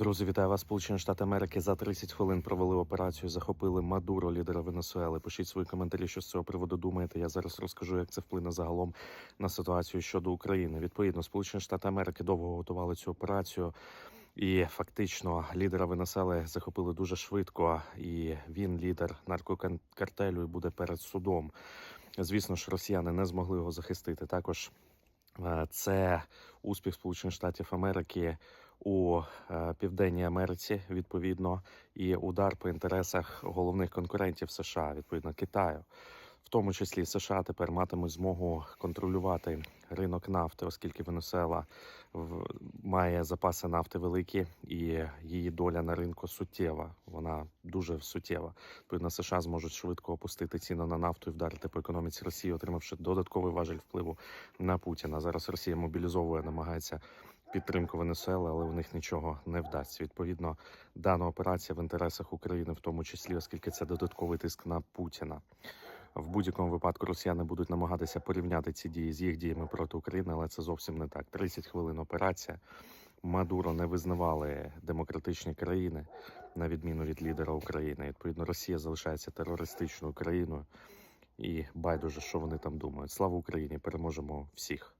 Друзі, вітаю вас. Сполучені Штати Америки за 30 хвилин провели операцію. Захопили Мадуро, лідера Венесуели. Пишіть свої коментарі, що з цього приводу думаєте. Я зараз розкажу, як це вплине загалом на ситуацію щодо України. Відповідно, Сполучені Штати Америки довго готували цю операцію. І фактично лідера Венесуели захопили дуже швидко, і він лідер наркокартелю і буде перед судом. Звісно ж, росіяни не змогли його захистити. Також е, це успіх Сполучених Штатів Америки у е, Південній Америці, відповідно, і удар по інтересах головних конкурентів США, відповідно Китаю. В тому числі США тепер матимуть змогу контролювати ринок нафти, оскільки Венесуела має запаси нафти великі, і її доля на ринку суттєва. Вона дуже суттєва. Відповідно, США зможуть швидко опустити ціну на нафту і вдарити по економіці Росії, отримавши додатковий важель впливу на Путіна. Зараз Росія мобілізовує, намагається підтримку Венесуели, але у них нічого не вдасться. Відповідно, дана операція в інтересах України, в тому числі, оскільки це додатковий тиск на Путіна. В будь-якому випадку росіяни будуть намагатися порівняти ці дії з їх діями проти України, але це зовсім не так. 30 хвилин операція. Мадуро не визнавали демократичні країни на відміну від лідера України. Відповідно, Росія залишається терористичною країною і байдуже, що вони там думають. Слава Україні! Переможемо всіх.